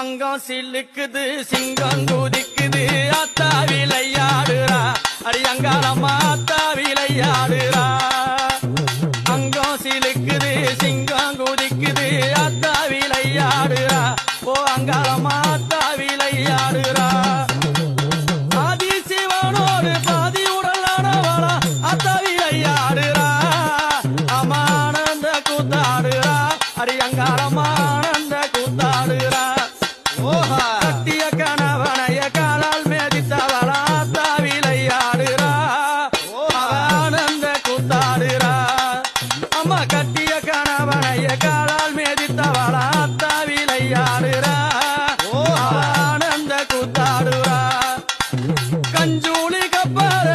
அங்கம் சில்லுக்குது சிங்கம் குதிக்குது. அத்தா விளையாடுறா. அடி அங்காளம்மா அத்தா விளையாடுறா. அங்கம் சிலுக்குது சிங்கம் குதிக்குது. அத்தா விளையாடுறா. ஓ அங்காளம்மா அத்தா விளையாடுறா. ஆதி சிவனோடு பாதி உடலானவளா அத்தா விளையாடுறா. அரியங்காலமானந்த கூத்தாடுறா ஓஹா. கட்டிய கணவனைய காலால் மேதித்தவளா தாவிலையாடுறா ஆனந்த கூத்தாடுறா அம்மா கட்டிய கணவனைய காலால் மேதித்தவளா தாவிலையாடுறா ஆனந்த கூத்தாடுறா கஞ்சூலி கப்பார